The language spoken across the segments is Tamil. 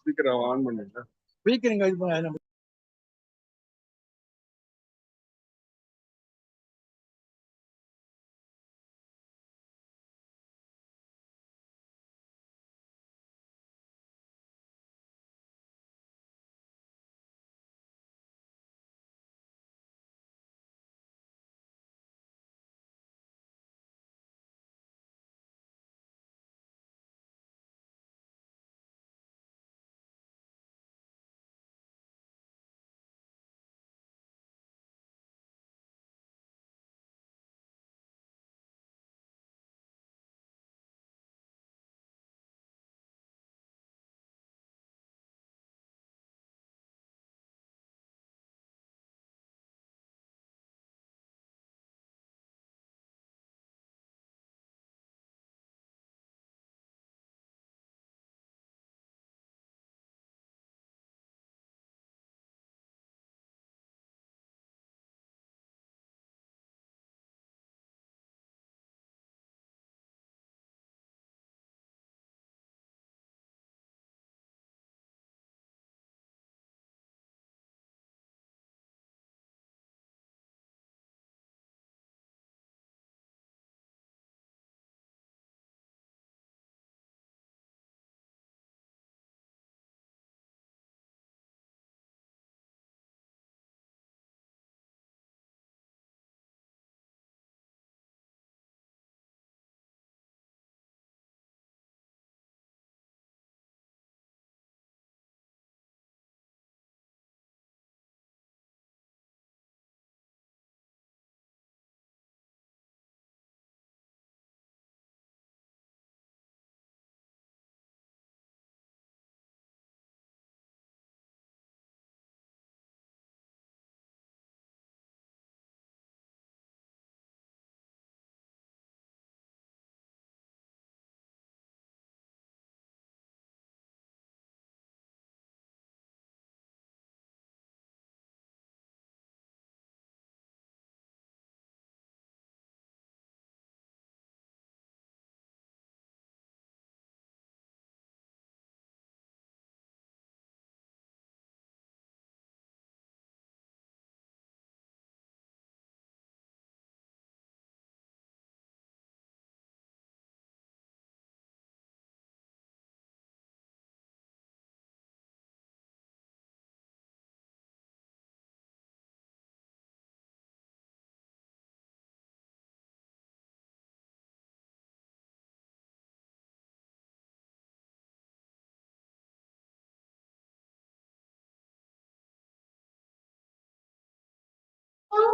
ஸ்பீக்கர் ஆன் பண்ணுங்க. ஸ்பீக்கர் இங்க இது பண்ண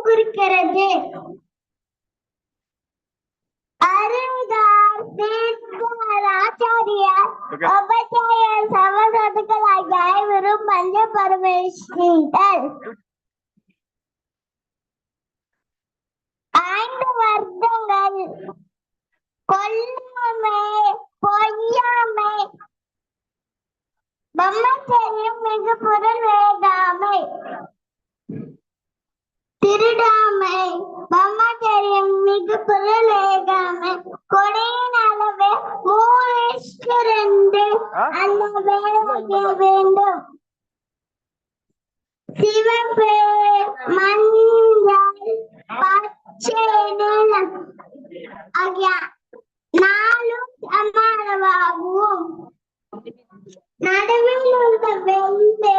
தீர்த்தர் ஆச்சாரியார். உபச்சாரியர் சமசதுக்கள் ஆகிய ஐவரும் பஞ்ச பரமேஸ்வரிகள் ஐந்து வர்க்கங்கள் கொல்லாமை பொய்யாமை. பிரம்மச்சரியம் மிகு பொருள் திருடாமை பிரம்மச்சரியம் மிகு பொருள் வேதாமை கொடையின் அளவு மூணு ரெண்டு ஆ? அந்த வேலைக்கு வேண்டும் சிவப்பு மஞ்சள் பச்சை நீலம் ஆகிய நாலும் சமானமாகவும் நடுவில் உள்ள வெள்ளை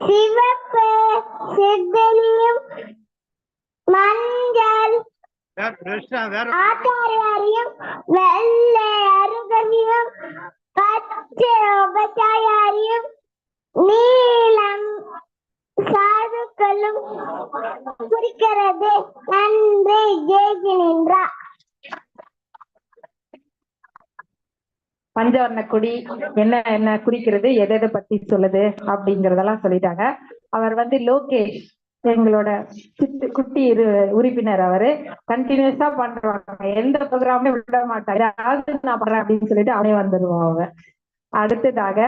சிவப்பு சித்தலியும் மஞ்சள் ஆச்சாரியாரையும் வெள்ளை அருகதையும் பச்சை உபச்சாரியாரையும் நீலம் சாதுக்களும் குறிக்கிறது. நன்றி ஜெயிக்கின்றா பஞ்சவர்ண குடி என்ன என்ன குறிக்கிறது எதை எதை பத்தி சொல்லுது அப்படிங்கறதெல்லாம் சொல்லிட்டாங்க. அவர் வந்து லோகேஷ் எங்களோட சித்து குட்டி இரு உறுப்பினர் அவரு. கண்டினியூஸா பண்றாங்க எந்த ப்ரோக்ராமே விட மாட்டாரு. ஏதாவது நான் பண்றேன் அப்படின்னு சொல்லிட்டு அவனே வந்துருவான் அவன். அடுத்ததாக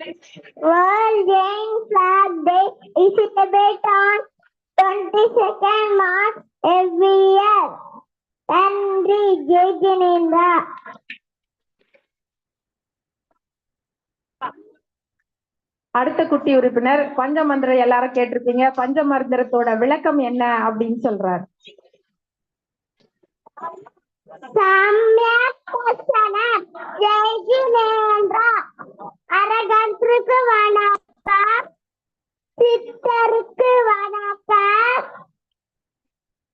World Game Flag Day is celebrated on 22nd March every year. நன்றி ஜெயிக்கின்றா அடுத்த குட்டி உறுப்பினர் பஞ்சமந்திரம் எல்லாரும் கேட்டிருப்பீங்க. பஞ்சமந்திரத்தோட விளக்கம் என்ன அப்படின்னு சொல்றாரு. சமயத்தனம் ஜெயிக்கின்றா அரகத்திற்கு வணக்கம் சித்தருக்கு வணக்கம்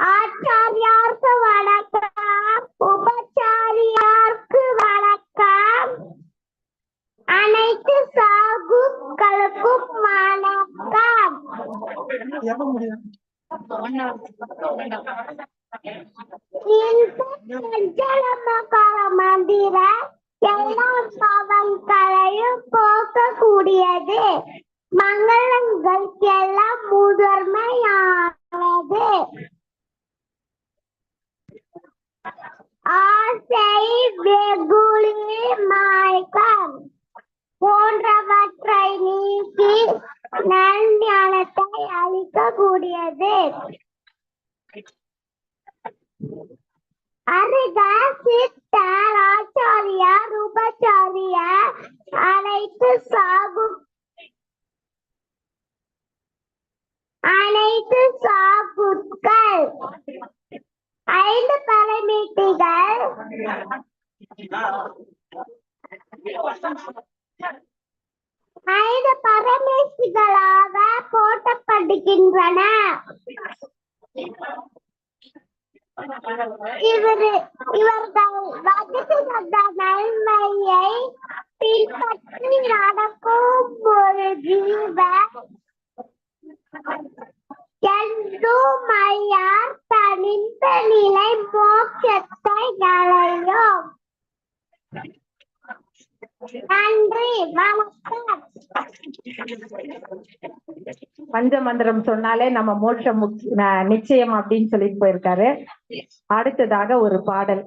ஆச்சாரியாருக்கு வணக்கம் உபச்சாரியாருக்கு வணக்கம் அனைத்து சாகுக்களுக்கும் வணக்கம் பஞ்சமந்திரம் சொன்னாலே நம்ம மோட்சம் நிச்சயம் அப்படின்னு சொல்லிட்டு போயிருக்காரு. அடுத்ததாக ஒரு பாடல்.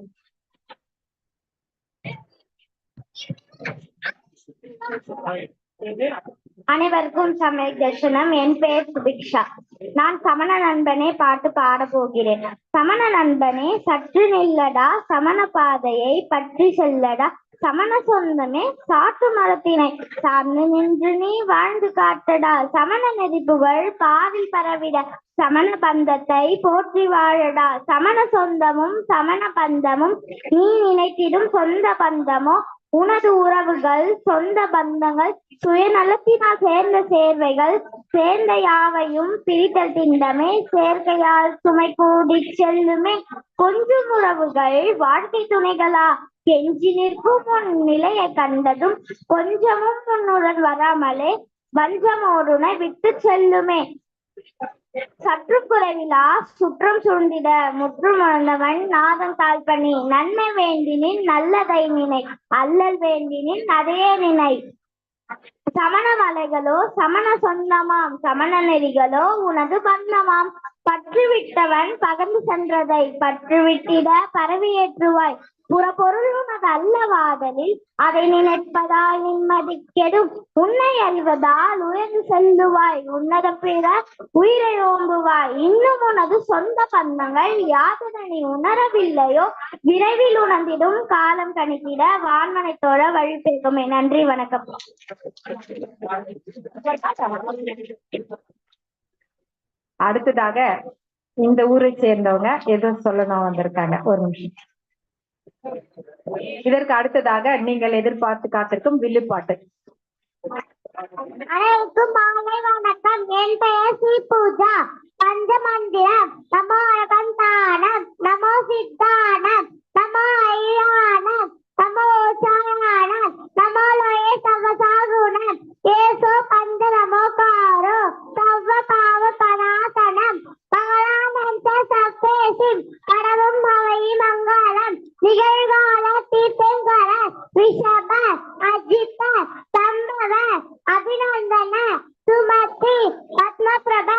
அனைவருக்கும் சமய தர்சனம். என் பெயர் சுபிக்ஷா. நான் சமண நண்பனே பாட்டு பாட போகிறேன். சமண நண்பனே சற்று நில்லடா சமண பாதையை பற்றி செல்லடா. சமண சொந்தமே சாட்டு மரத்தினை சார்ந்து நின்று நீ வாழ்ந்து காட்டடா. சமண நெறிப்புகள் பாவி பரவிட சமண பந்தத்தை போற்றி வாழடா. சமண சொந்தமும் சமண பந்தமும் நீ நினைத்திடும் சொந்த பந்தமோ உனது உறவுகள் சொந்த பந்தங்கள் சுயநலத்தினால் சேர்ந்த சேர்வைகள் சேர்ந்த யாவையும் பிரித்தல் திண்டமே சேர்க்கையால் சுமை கூடி செல்லுமே. கொஞ்சம் உறவுகள் வாழ்க்கை துணைகளா? எஞ்சி நிற்கும் உன் நிலையை கண்டதும் கொஞ்சமும் உன்னுடன் வராமலே வஞ்சமோருனை விட்டு செல்லுமே. சற்று குறைவிலா சுற்றம் சுண்டிட முற்றும் உணர்ந்தவன் நாதம் தாழ்பணி நன்மை வேண்டினின் நல்லதை நினை அல்லல் வேண்டினின் அதையே நினை. சமண மலைகளோ சமண சொந்தமாம். சமண நெறிகளோ உனது பந்தமாம் பற்று விட்டவன் பகர்ந்து சென்றதை பற்று விட்டிட பரவியேற்றுவாய். புறப்பொருள் உனது அல்லவாதலில் அதை நினைப்பதால் நிம்மதி கெடும் உன்னை அறிவதால் உயர்ந்து செல்லுவாய். உன்னதம் பேர உயிரை ஓம்புவாய். இன்னும் உனது சொந்த பந்தங்கள் யாதனை உணரவில்லையோ? விரைவில் உணர்ந்திடும் காலம் கணித்திட வான்மனைத்தோட வழி பெருக்குமே நன்றி வணக்கம். அடுத்ததாக இந்த ஊரை சேர்ந்தவங்க எதுவும் சொல்லணும் வந்திருக்காங்க. ஒரு நிமிஷம். இதற்கு அடுத்ததாக நீங்கள் எதிர்பார்த்து காத்திருக்கும் வில்லுப்பாட்டு. அனைவருக்கும் மாலை வணக்கம். என் பெயர் ஸ்ரீ பூஜா. பஞ்சமந்திரம். நமோ அகந்தானம் நமோ சித்தானம். நமோ ஐயானம் நமோ சாயானம் நமோ லோயே சவசாகுணம் ஏசோ பஞ்ச நமோ காரோ சவ்வ கடவும் மங்களம் நிகழ்கால தீர்த்தங்கர சம்பவ அபிநந்தன சுமதி பத்மபிரப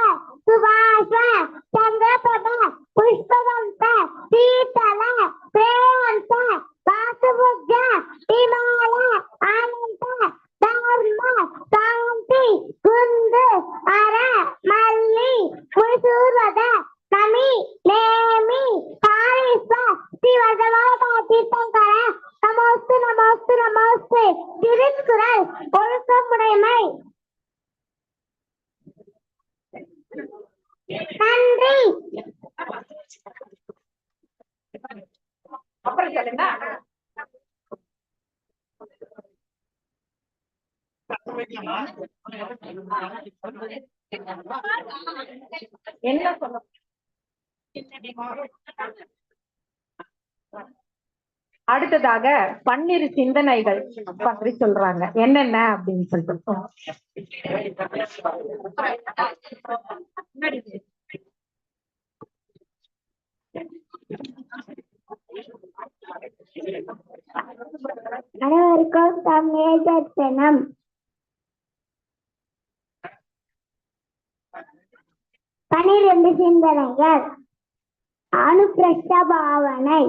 அடுத்ததாக பன்னிரு சிந்தனைகள் பற்றி சொல்றாங்க. என்னென்ன அப்படின்னு சொல்லிட்டு. அனைவருக்கும் தமிழ் தர்சனம் பனிரெண்டு சிந்தனைகள். அனுப்பிரஷ்ட பாவனை.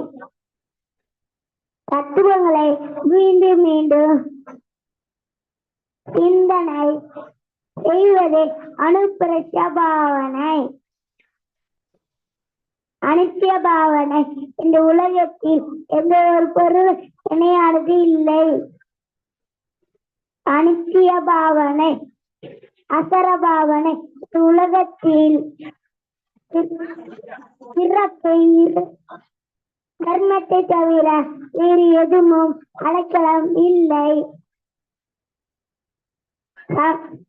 தத்துவங்களை மீண்டும் மீண்டும் சிந்தனை செய்வதே அனுப்பிரச்ச பாவனை அனித்திய பாவனை இந்த உலகத்தில் எந்த ஒரு பொருள் இணையானது இல்லை. அனித்திய பாவனை அசர பாவனை இந்த உலகத்தில் பிறப்பை தர்மத்தை தவிர வேறு எதுவும் அடைக்கலம் இல்லை. ச-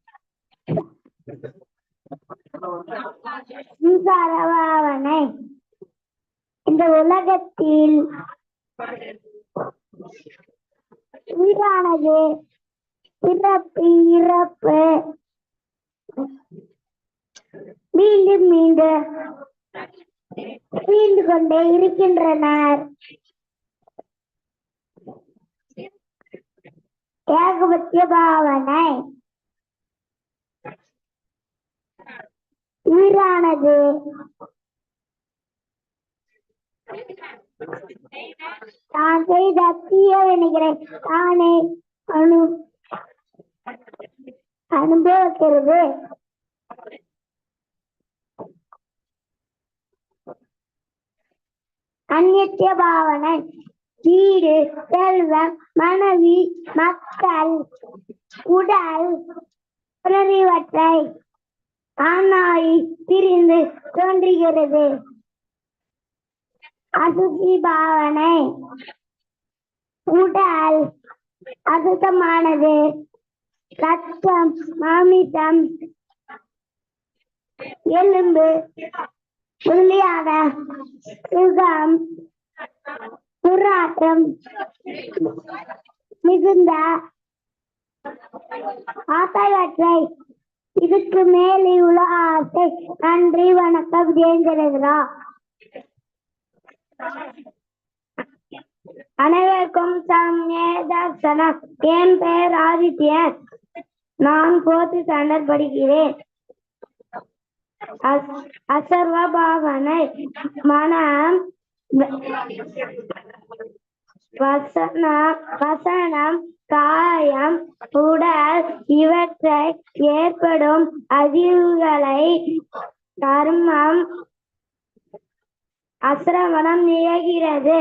இந்த உலகத்தில் உயிரானது பிறப்பு இறப்பு. மீண்டும் மீண்டும் கொண்டே இருக்கின்றனர். ஏகபத்திய பாவனை உயிரானது. தான் செய்த தீய வினைகளை தானே அனு அனுபவிக்கிறது. அந்நிய பாவனை வீடு செல்வம் மனைவி மக்கள் உடல் புணர்வற்றை ஆனாய் பிரிந்து தோன்றுகிறது. அசுசி பாவனை உடல் அசுத்தமானது. ரத்தம் மாமிசம் எலும்பு உறுதியாக சுகம் புறாட்டம் மிகுந்த ஆசையற்றை. இதுக்கு மேலே உள்ள ஆசை நன்றி வணக்கம் ஜெயந்திரா அனைவருக்கும் சமேதர்சனம் என் பெயர் ஆதித்யன். நான் போத்து ஸ்டாண்டர்ட் படிக்கிறேன். அசர்வ பாவனை மனம் வசன வசனம் காயம் உடல் இவற்றை ஏற்படும் அதிர்வுகளை கர்மம் அசிரவணம் நிகழ்கிறது.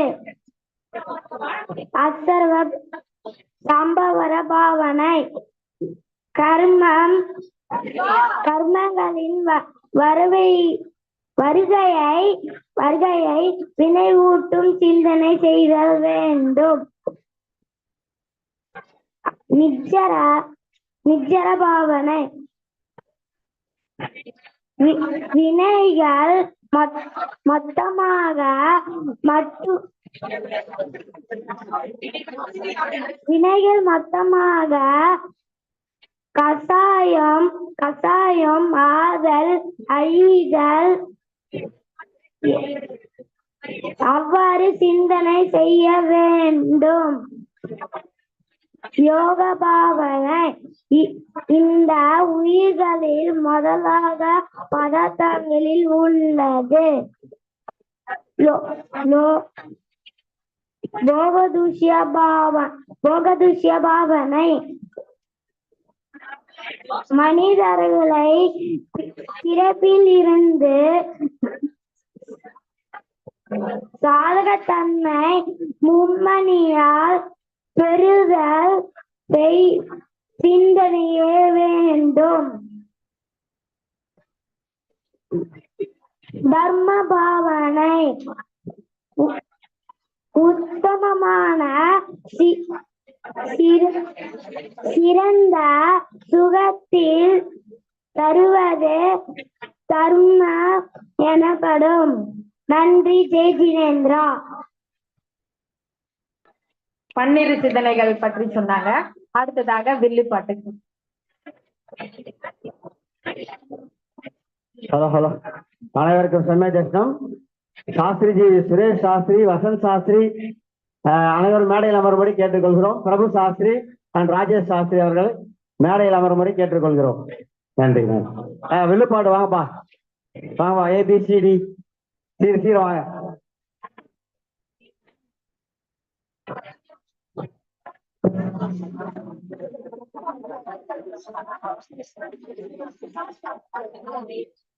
அசர்வ சம்பவர பாவனை கர்மம் கர்மங்களின் வ- வருவை வருகையை வருகையை வினைவூட்டும் சிந்தனை செய்தல் வேண்டும். நிச்சர நிச்சர பாவனை. வி- வினைகள் மொத்தமாக மற்றும் வினைகள் மொத்தமாக கசாயம் கசாயம் ஆதல் அழிதல். அவ்வாறு சிந்தனை செய்ய வேண்டும். யோக பாவனை இ- இந்த உயிர்களில் முதலாக பதார்த்தங்களில் உள்ளது. போகதுஷ்ய பாவ போகதுஷ்ய பாவனை மனிதர்களை பிறப்பில் இருந்து சாதகத்தன்மை மும்மணியால் பெறுதல் சிந்தனையே வேண்டும். தர்ம பாவனை உத்தமமான சி- சிறந்த சுகத்தில் தருவது தர்ம எனப்படும். நன்றி ஜெய் ஜினேந்திரா. பன்னிரு சிந்தனைகள் பற்றி சொன்னாங்க. அடுத்ததாக வில்லுப்பாட்டு ஹலோ ஹலோ. அனைவருக்கும் செம்மை தரிசனம் சாஸ்திரிஜி சுரேஷ் சாஸ்திரி வசந்த் சாஸ்திரி அனைவரும் மேடையில் அமரும்படி கேட்டுக்கொள்கிறோம். பிரபு சாஸ்திரி அண்ட் ராஜேஷ் சாஸ்திரி அவர்கள் மேடையில் அமரும்படி கேட்டுக்கொள்கிறோம். நன்றி நன்றி. வில்லுப்பாடு வாங்கப்பா. வாங்கப்பா. ஏபிசிடி சீர் சீர் வாங்க.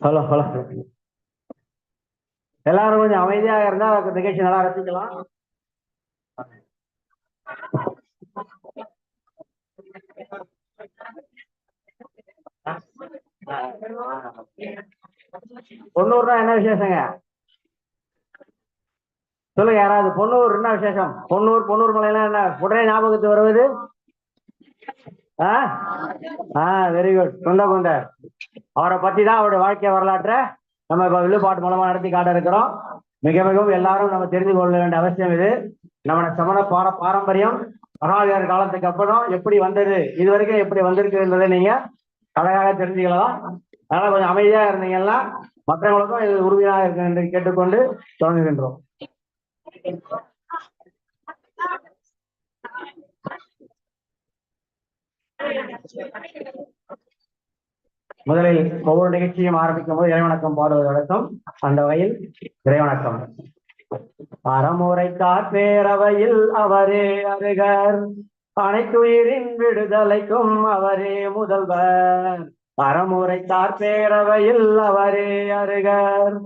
ஹலோ ஹலோ எல்லாரும் கொஞ்சம் அமைதியாக நிகழ்ச்சி நல்லா ரசிக்கலாம். பொண்ணூர்னா என்ன விசேஷங்க? சொல்லுங்க யாராவது பொண்ணூர் என்ன விசேஷம்? பொண்ணூர் பொண்ணூர் மலையெல்லாம் என்ன உடனே ஞாபகத்துக்கு வருவது? வெரி குட் குண்ட. குண்டர் அவரை பத்தி தான் அவருடைய வாழ்க்கை வரலாற்றை நம்ம இப்ப வில்லுப்பாட்டு மூலமா நடத்தி காட்ட இருக்கிறோம். மிக மிகவும் எல்லாரும் நம்ம தெரிந்து கொள்ள வேண்டிய அவசியம் இது. நம்ம சமண பார பாரம்பரியம் மகாவீரர் காலத்துக்கு அப்புறம் எப்படி வந்தது? இது வரைக்கும் எப்படி வந்திருக்குன்றதை நீங்க அழகாக தெரிஞ்சுக்கலாம் அதனால கொஞ்சம் அமைதியா இருந்தீங்கன்னா மற்றவங்களுக்கும் இது உறுதியாக இருக்கு என்று கேட்டுக்கொண்டு தொடங்குகின்றோம். முதலில் ஒவ்வொரு நிகழ்ச்சியும் ஆரம்பிக்கும் போது இறைவணக்கம் பாடுவது வழக்கம். அந்த வகையில் இறைவணக்கம். அறமுறை பேரவையில் அவரே அருகர். அனைத்துயிரின் விடுதலைக்கும் அவரே முதல்வர். அறமுறைத்தார் பேரவையில் அவரே அருகர்.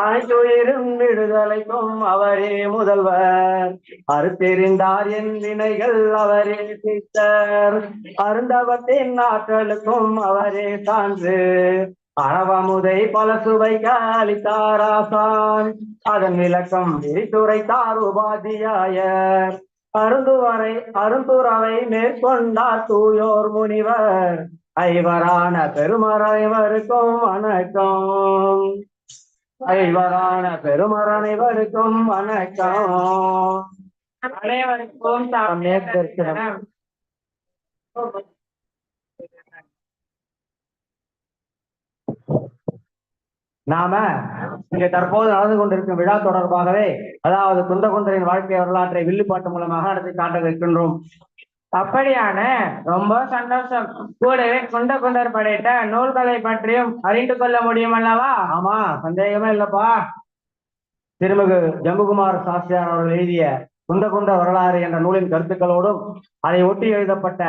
அனைத்துயிரும் விடுதலைக்கும் அவரே முதல்வர். அறுத்தெறிந்தார் என் வினைகள் அவரே சித்தர் அருந்தவத்தின் ஆற்றலுக்கும் அவரே சான்று. அறவமுதை பல சுவைக்க அளித்தாராசான் அதன் விளக்கம் விரித்துரைத்தார் உபாத்தியாயர். அருந்துவரை அருந்துறவை மேற்கொண்டார் தூயோர் முனிவர். ஐவரான பெருமறைவருக்கும் வணக்கம். ஐவரான பெருமரனைவருக்கும் வணக்கம் அனைவருக்கும் சமயத் தரிசனம். நாம இங்க தற்போது நடந்து கொண்டிருக்கும் விழா தொடர்பாகவே அதாவது குந்தகுந்தரின் வாழ்க்கை வரலாற்றை வில்லுப்பாட்டு மூலமாக நடத்தி காட்ட இருக்கின்றோம் அப்படியான ரொம்ப சந்தோஷம். கூடவே குண்ட குண்டர் படைத்த நூல்களை பற்றியும் அறிந்து கொள்ள முடியும் அல்லவா ஆமா சந்தேகமே இல்லப்பா. திருமிகு ஜம்புகுமார் சாஸ்திரியார் அவர்கள் எழுதிய குந்தகுண்ட வரலாறு என்ற நூலின் கருத்துக்களோடும் அதை ஒட்டி எழுதப்பட்ட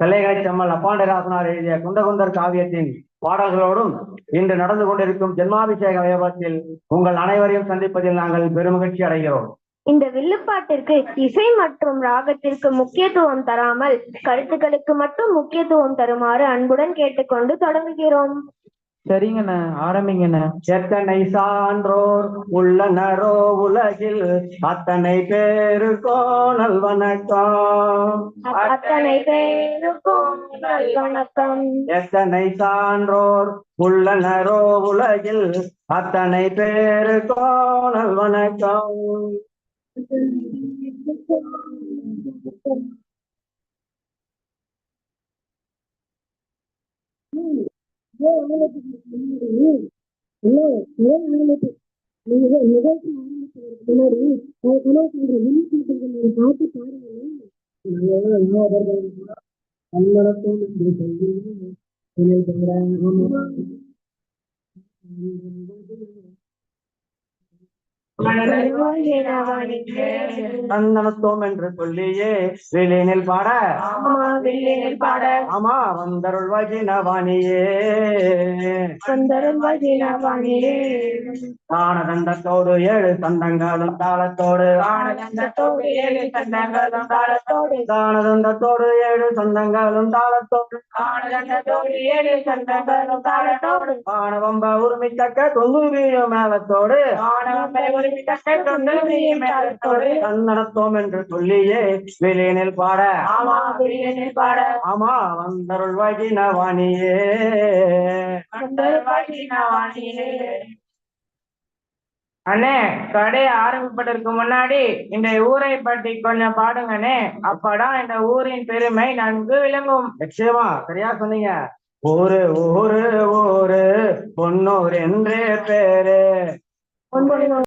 கல்லைகளை செம்மல் அப்பாண்டராசனார் எழுதிய குண்டகுண்டர் காவியத்தின் பாடல்களோடும் இன்று நடந்து கொண்டிருக்கும் ஜென்மாபிஷேக வைபவத்தில் உங்கள் அனைவரையும் சந்திப்பதில் நாங்கள் பெருமகிழ்ச்சி அடைகிறோம். இந்த வில்லுப்பாட்டிற்கு இசை மற்றும் ராகத்திற்கு முக்கியத்துவம் தராமல் கருத்துக்களுக்கு மட்டும் முக்கியத்துவம் தருமாறு அன்புடன் கேட்டுக்கொண்டு தொடங்குகிறோம். சரிங்கண்ணா ஆரம்பிங்கண்ணா. எத்தனை சான்றோர் உள்ளனரோ உலகில் அத்தனை பேருக்கோ நல்வணக்கம் அத்தனை பேருக்கும் வணக்கம். எத்தனை சான்றோர் உள்ளனரோ உலகில் அத்தனை பேருக்கோ நல்வணக்கம் நிகழ்ச்சி ஆரம்பிச்சதுக்கு முன்னாடி உங்க கனவு சொல்ற விழிப்புணர்வு நீங்க பாட்டு நந்தனத்தோம் என்று சொல்லியே வெளியினில் பாட பாட. ஆமா வந்தருள் வகினவாணியே வந்தருள் வகினவாணியே ஆனதண்டத்தோடு ஏழு தந்தங்களும் தாளத்தோடு. ஆனதண்டத்தோடு ஏழு தந்தங்களும் தாளத்தோடு. ஆனதண்டத்தோடு ஏழு தந்தங்களும் தாளத்தோடு ஆனதண்டத்தோடு ஏழு தந்தங்களும் தாளத்தோடு ஆணவம்ப தக்க தொங்குவியும் மேலத்தோடு ஆணவம் நடத்தோம் என்று சொல்லியே வெளியினில் பாட. ஆமா வெளியினில் பாட ஆமா வந்தருள் வாகின வாணியே அண்ணே கடை ஆரம்பிப்பதற்கு முன்னாடி இந்த ஊரை பற்றி கொஞ்சம் பாடுங்கண்ணே அப்பதான் இந்த ஊரின் பெருமை நன்கு விளங்கும். நிச்சயமா சரியா சொன்னீங்க. ஒரு ஊரு ஊரு பொன்னூர் என்றே பேரு.